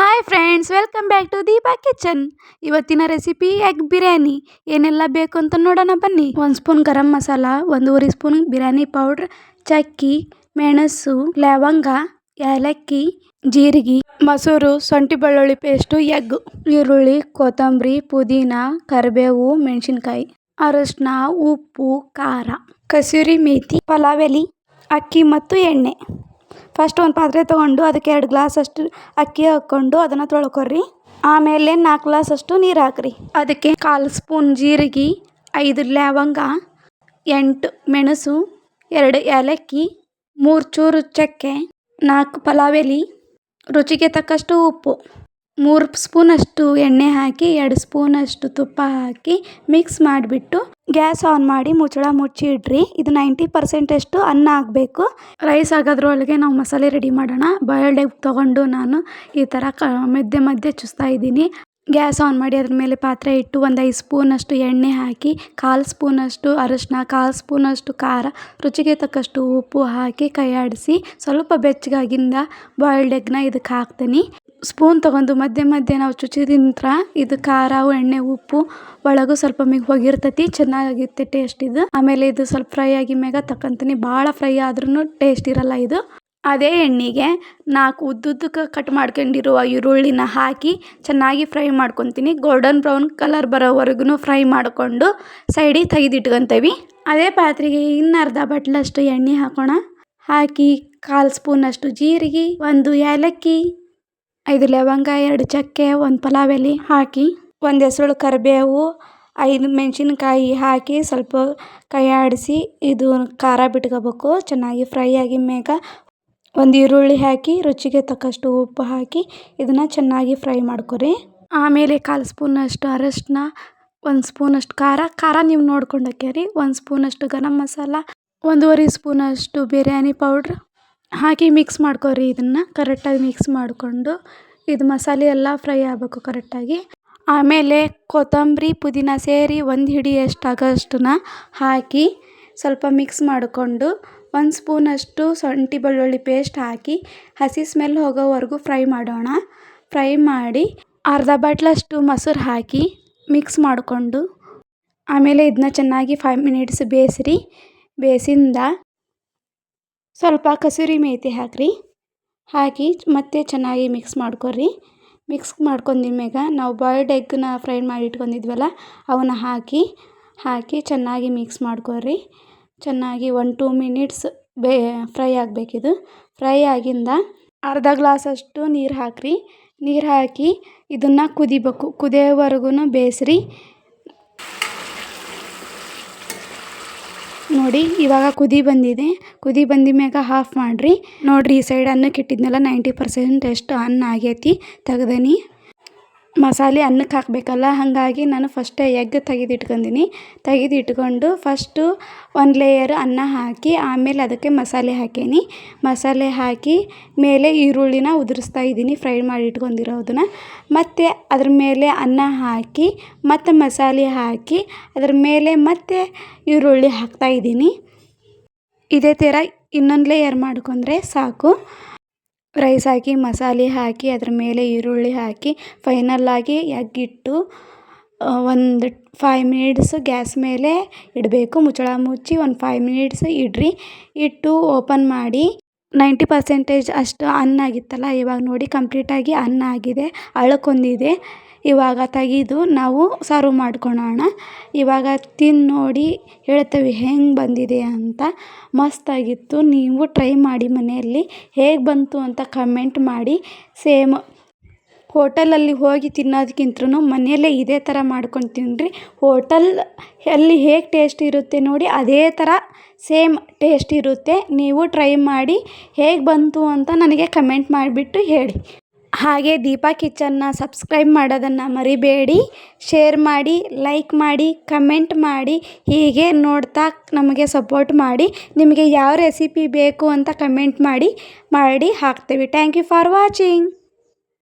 Hi friends welcome back to Deepa kitchen ಇವತ್ತಿನ recipe egg biryani ಏನೆಲ್ಲ ಬೇಕು ಅಂತ ನೋಡೋಣ ಬನ್ನಿ. ಒಂದು ಸ್ಪೂನ್ ಗರಂ ಮಸಾಲ, ಒಂದೂವರೆ ಸ್ಪೂನ್ ಬಿರಿಯಾನಿ ಪೌಡ್ರ್ ಚಕ್ಕಿ, ಮೆಣಸು, ಲವಂಗ, ಏಲಕ್ಕಿ, ಜೀರಿಗೆ, ಮೊಸರು, ಶುಂಠಿ ಬೆಳ್ಳುಳ್ಳಿ ಪೇಸ್ಟು ಎಗ್ ಈರುಳ್ಳಿ, ಕೊತ್ತಂಬರಿ, ಪುದೀನ, ಕರಿಬೇವು, ಮೆಣಸಿನ್ಕಾಯಿ, ಅರಶಿನ, ಉಪ್ಪು, ಖಾರ, ಕಸೂರಿ ಮೇಥಿ, ಪಲಾವ್ ಎಲೆ, ಅಕ್ಕಿ ಮತ್ತು ಎಣ್ಣೆ. ಫಸ್ಟ್ ಒಂದು ಪಾತ್ರೆ ತೊಗೊಂಡು ಅದಕ್ಕೆ ಎರಡು ಗ್ಲಾಸ್ ಅಷ್ಟು ಅಕ್ಕಿ ಹಾಕ್ಕೊಂಡು ಅದನ್ನು ತೊಳ್ಕೊರಿ ಆಮೇಲೆ ನಾಲ್ಕು ಗ್ಲಾಸ್ ಅಷ್ಟು ನೀರು ಹಾಕ್ರಿ. ಅದಕ್ಕೆ ಕಾಲು ಸ್ಪೂನ್ ಜೀರಿಗೆ, ಐದು ಲವಂಗ ಎಂಟು ಮೆಣಸು, ಎರಡು ಏಲಕ್ಕಿ, ಮೂರು ಚೂರು ಚಕ್ಕೆ, ನಾಲ್ಕು ಪಲಾವ್ ಎಲೆ, ರುಚಿಗೆ ತಕ್ಕಷ್ಟು ಉಪ್ಪು. ಮೂರು ಸ್ಪೂನಷ್ಟು ಎಣ್ಣೆ ಹಾಕಿ, ಎರಡು ಸ್ಪೂನಷ್ಟು ತುಪ್ಪ ಹಾಕಿ ಮಿಕ್ಸ್ ಮಾಡಿಬಿಟ್ಟು ಗ್ಯಾಸ್ ಆನ್ ಮಾಡಿ ಮುಚ್ಚಳ ಮುಚ್ಚಿ ಇಡ್ರಿ ಇದು ನೈಂಟಿ ಪರ್ಸೆಂಟಷ್ಟು ಅನ್ನ ಆಗಬೇಕು. ರೈಸ್ ಆಗೋದ್ರೊಳಗೆ ನಾವು ಮಸಾಲೆ ರೆಡಿ ಮಾಡೋಣ. ಬಾಯ್ಲ್ಡ್ ಎಗ್ ತೊಗೊಂಡು ನಾನು ಈ ಥರ ಕ, ಮಧ್ಯೆ ಮಧ್ಯೆ ಚುಸ್ತಾ ಇದ್ದೀನಿ. ಗ್ಯಾಸ್ ಆನ್ ಮಾಡಿ ಅದ್ರ ಮೇಲೆ ಪಾತ್ರೆ ಇಟ್ಟು ಒಂದು ಐದು ಸ್ಪೂನಷ್ಟು ಎಣ್ಣೆ ಹಾಕಿ, ಕಾಲು ಸ್ಪೂನಷ್ಟು ಅರಶಿನ ಕಾಲು ಸ್ಪೂನಷ್ಟು ಖಾರ, ರುಚಿಗೆ ತಕ್ಕಷ್ಟು ಉಪ್ಪು ಹಾಕಿ ಕೈ ಆಡಿಸಿ ಸ್ವಲ್ಪ ಬೆಚ್ಚಗಾಗಿಂದ ಬಾಯ್ಲ್ಡ್ ಎಗ್ನ ಇದಕ್ಕೆ ಹಾಕ್ತೀನಿ. ಸ್ಪೂನ್ ತಗೊಂಡು ಮಧ್ಯ ಮಧ್ಯೆ ನಾವು ಚುಚ್ಚಿದಿಂತ್ರ ಇದು ಖಾರ, ಎಣ್ಣೆ, ಉಪ್ಪು ಒಳಗೂ ಸ್ವಲ್ಪ ಮಿಗ್ ಹೋಗಿರ್ತೈತಿ ಚೆನ್ನಾಗಿರುತ್ತೆ ಟೇಸ್ಟ್ ಇದು. ಆಮೇಲೆ ಇದು ಸ್ವಲ್ಪ ಫ್ರೈ ಆಗಿ ಮ್ಯಾಗ ತಕ್ಕಂತೀನಿ ಭಾಳ ಫ್ರೈ ಆದ್ರೂ ಟೇಸ್ಟ್ ಇರಲ್ಲ ಇದು. ಅದೇ ಎಣ್ಣೆಗೆ ನಾಲ್ಕು ಉದ್ದುದ್ದಕ್ಕೆ ಕಟ್ ಮಾಡ್ಕೊಂಡಿರುವ ಈರುಳ್ಳಿನ ಹಾಕಿ ಚೆನ್ನಾಗಿ ಫ್ರೈ ಮಾಡ್ಕೊತೀನಿ. ಗೋಲ್ಡನ್ ಬ್ರೌನ್ ಕಲರ್ ಬರೋವರೆಗೂ ಫ್ರೈ ಮಾಡಿಕೊಂಡು ಸೈಡಿಗೆ ತೆಗೆದಿಟ್ಕೊತೀವಿ. ಅದೇ ಪಾತ್ರೆಗೆ ಇನ್ನರ್ಧ ಬಟ್ಲಷ್ಟು ಎಣ್ಣೆ ಹಾಕೋಣ. ಹಾಕಿ ಕಾಲು ಸ್ಪೂನಷ್ಟು ಜೀರಿಗೆ, ಒಂದು ಏಲಕ್ಕಿ ಐದು ಲವಂಗ ಎರಡು ಚಕ್ಕೆ, ಒಂದು ಪಲಾವ್ ಎಲೆ ಹಾಕಿ, ಒಂದು ಹೆಸರು ಕರಿಬೇವು, ಐದು ಮೆಣಸಿನ್ಕಾಯಿ ಹಾಕಿ ಸ್ವಲ್ಪ ಕೈ ಆಡಿಸಿ ಇದು ಖಾರ ಬಿಟ್ಕೋಬೇಕು. ಚೆನ್ನಾಗಿ ಫ್ರೈ ಆಗಿ ಮ್ಯಾಗ ಒಂದು ಈರುಳ್ಳಿ ಹಾಕಿ, ರುಚಿಗೆ ತಕ್ಕಷ್ಟು ಉಪ್ಪು ಹಾಕಿ ಇದನ್ನು ಚೆನ್ನಾಗಿ ಫ್ರೈ ಮಾಡ್ಕೊರಿ. ಆಮೇಲೆ ಕಾಲು ಸ್ಪೂನಷ್ಟು ಅರಶಿನ, ಒಂದು ಸ್ಪೂನಷ್ಟು ಖಾರ. ಖಾರ ನೀವು ನೋಡ್ಕೊಂಡು ಹಾಕ್ಯಾರಿ. ಒಂದು ಸ್ಪೂನಷ್ಟು ಗರಂ ಮಸಾಲ, ಒಂದೂವರೆ ಸ್ಪೂನಷ್ಟು ಬಿರಿಯಾನಿ ಪೌಡ್ರ್. ಹಾಕಿ ಮಿಕ್ಸ್ ಮಾಡ್ಕೊರಿ ಇದನ್ನು ಕರೆಕ್ಟಾಗಿ ಮಿಕ್ಸ್ ಮಾಡಿಕೊಂಡು ಇದು ಮಸಾಲೆ ಎಲ್ಲ ಫ್ರೈ ಆಗಬೇಕು ಕರೆಕ್ಟಾಗಿ ಆಮೇಲೆ ಕೊತ್ತಂಬರಿ, ಪುದೀನ ಸೇರಿ ಒಂದು ಹಿಡಿಯಷ್ಟು ಹಾಕಿ ಸ್ವಲ್ಪ ಮಿಕ್ಸ್ ಮಾಡಿಕೊಂಡು ಒಂದು ಸ್ಪೂನಷ್ಟು ಶುಂಠಿ ಬೆಳ್ಳುಳ್ಳಿ ಪೇಸ್ಟ್ ಹಾಕಿ ಹಸಿ ಸ್ಮೆಲ್ ಹೋಗೋವರೆಗೂ ಫ್ರೈ ಮಾಡೋಣ. ಫ್ರೈ ಮಾಡಿ ಅರ್ಧ ಬಾಟ್ಲಷ್ಟು ಮೊಸರು ಹಾಕಿ ಮಿಕ್ಸ್ ಮಾಡಿಕೊಂಡು ಆಮೇಲೆ ಇದನ್ನ ಚೆನ್ನಾಗಿ ಫೈವ್ ಮಿನಿಟ್ಸ್ ಬೇಯಿಸ್ರಿ ಬೇಯಿಸಿಂದ ಸ್ವಲ್ಪ ಕಸೂರಿ ಮೇಥಿ ಹಾಕಿರಿ. ಹಾಕಿ ಮತ್ತೆ ಚೆನ್ನಾಗಿ ಮಿಕ್ಸ್ ಮಾಡ್ಕೊರಿ ಮಿಕ್ಸ್ ಮಾಡ್ಕೊಂಡ್ಮ್ಯಾಗ ನಾವು ಬಾಯ್ಲ್ಡ್ ಎಗ್ನ ಫ್ರೈ ಮಾಡಿ ಇಟ್ಕೊಂಡಿದ್ವಲ್ಲ, ಅವನ್ನ ಹಾಕಿ ಹಾಕಿ ಚೆನ್ನಾಗಿ ಮಿಕ್ಸ್ ಮಾಡ್ಕೊರಿ ಚೆನ್ನಾಗಿ ಒನ್ ಟೂ ಮಿನಿಟ್ಸ್ ಬೇ ಫ್ರೈ ಆಗಬೇಕಿದು ಫ್ರೈ ಆಗಿಂದ ಅರ್ಧ ಗ್ಲಾಸಷ್ಟು ನೀರು ಹಾಕಿರಿ. ನೀರು ಹಾಕಿ ಇದನ್ನು ಕುದಿಬೇಕು. ಕುದಿಯೋವರೆಗೂ ಬೇಯಿಸ್ರಿ ನೋಡಿ, ಇವಾಗ ಕುದಿ ಬಂದಿದೆ. ಕುದಿ ಬಂದಿದ್ಮ್ಯಾಗ ಹಾಫ್ ಮಾಡ್ರಿ. ನೋಡ್ರಿ, ಈ ಸೈಡ್ ಅನ್ನಕ್ಕೆ ಇಟ್ಟಿದ್ನಲ್ಲ ನೈಂಟಿ ಪರ್ಸೆಂಟ್ ಅಷ್ಟು ಅನ್ನ ಆಗೈತಿ ತೆಗ್ದೀನಿ. ಮಸಾಲೆ ಅನ್ನಕ್ಕೆ ಹಾಕಬೇಕಲ್ಲ, ಹಾಗಾಗಿ ನಾನು ಫಸ್ಟೇ ಎಗ್ ತೆಗೆದು ತೆಗೆದಿಟ್ಕೊಂಡು ಫಸ್ಟು ಒಂದು ಲೇಯರ್ ಅನ್ನ ಹಾಕಿ, ಆಮೇಲೆ ಅದಕ್ಕೆ ಮಸಾಲೆ ಹಾಕೀನಿ. ಮಸಾಲೆ ಹಾಕಿ ಮೇಲೆ ಈರುಳ್ಳಿನ ಉದುರಿಸ್ತಾ ಇದ್ದೀನಿ ಫ್ರೈ ಮಾಡಿ ಇಟ್ಕೊಂಡಿರೋದನ್ನ. ಮತ್ತು ಅದ್ರ ಮೇಲೆ ಅನ್ನ ಹಾಕಿ, ಮತ್ತು ಮಸಾಲೆ ಹಾಕಿ, ಅದ್ರ ಮೇಲೆ ಮತ್ತೆ ಈರುಳ್ಳಿ ಹಾಕ್ತಾಯಿದ್ದೀನಿ ಇದೇ ಥರ ಇನ್ನೊಂದು ಲೇಯರ್ ಮಾಡ್ಕೊಂಡ್ರೆ ಸಾಕು. ರೈಸ್ ಹಾಕಿ, ಮಸಾಲೆ ಹಾಕಿ, ಅದ್ರ ಮೇಲೆ ಈರುಳ್ಳಿ ಹಾಕಿ ಫೈನಲ್ಲಾಗಿ ಎಗ್ ಇಟ್ಟು ಒಂದು ಫೈವ್ ಮಿನಿಟ್ಸ್ ಗ್ಯಾಸ್ ಮೇಲೆ ಇಡಬೇಕು. ಮುಚ್ಚಳ ಮುಚ್ಚಿ ಒಂದು ಫೈವ್ ಮಿನಿಟ್ಸ್ ಇಡ್ರಿ. ಇಟ್ಟು ಓಪನ್ ಮಾಡಿ ನೈಂಟಿ ಪರ್ಸೆಂಟೇಜ್ ಅಷ್ಟು ಅನ್ನ ಆಗಿತ್ತಲ್ಲ, ಇವಾಗ ನೋಡಿ ಕಂಪ್ಲೀಟಾಗಿ ಅನ್ನ ಆಗಿದೆ, ಅಳಕೊಂದಿದೆ. ಇವಾಗ ತೆಗೆದು ನಾವು ಸರ್ವ್ ಮಾಡ್ಕೊಳ್ಳೋಣ ಇವಾಗ ತಿಂದು ನೋಡಿ ಹೇಳ್ತೇವೆ ಹೆಂಗೆ ಬಂದಿದೆ ಅಂತ. ಮಸ್ತಾಗಿತ್ತು. ನೀವು ಟ್ರೈ ಮಾಡಿ ಮನೆಯಲ್ಲಿ. ಹೇಗೆ ಬಂತು ಅಂತ ಕಮೆಂಟ್ ಮಾಡಿ. ಸೇಮ್ ಹೋಟೆಲಲ್ಲಿ ಹೋಗಿ ತಿನ್ನೋದಕ್ಕಿಂತಲೂ ಮನೆಯಲ್ಲೇ ಇದೇ ಥರ ಮಾಡ್ಕೊಂಡು ತಿನ್ನಿರಿ ಹೋಟೆಲ್ ಅಲ್ಲಿ ಹೇಗೆ ಟೇಸ್ಟ್ ಇರುತ್ತೆ ನೋಡಿ ಅದೇ ಥರ ಸೇಮ್ ಟೇಸ್ಟ್ ಇರುತ್ತೆ. ನೀವು ಟ್ರೈ ಮಾಡಿ ಹೇಗೆ ಬಂತು ಅಂತ ನನಗೆ ಕಮೆಂಟ್ ಮಾಡಿಬಿಟ್ಟು ಹೇಳಿ. ಹಾಗೆ ದೀಪಾ ಕಿಚನ್ನ ಸಬ್ಸ್ಕ್ರೈಬ್ ಮಾಡೋದನ್ನು ಮರಿಬೇಡಿ. ಶೇರ್ ಮಾಡಿ ಲೈಕ್ ಮಾಡಿ ಕಮೆಂಟ್ ಮಾಡಿ, ಹೀಗೆ ನೋಡ್ತಾ ನಮಗೆ ಸಪೋರ್ಟ್ ಮಾಡಿ. ನಿಮಗೆ ಯಾವ ರೆಸಿಪಿ ಬೇಕು ಅಂತ ಕಮೆಂಟ್ ಮಾಡಿ ಮಾಡಿ ಹಾಕ್ತೇವೆ. Thank you for watching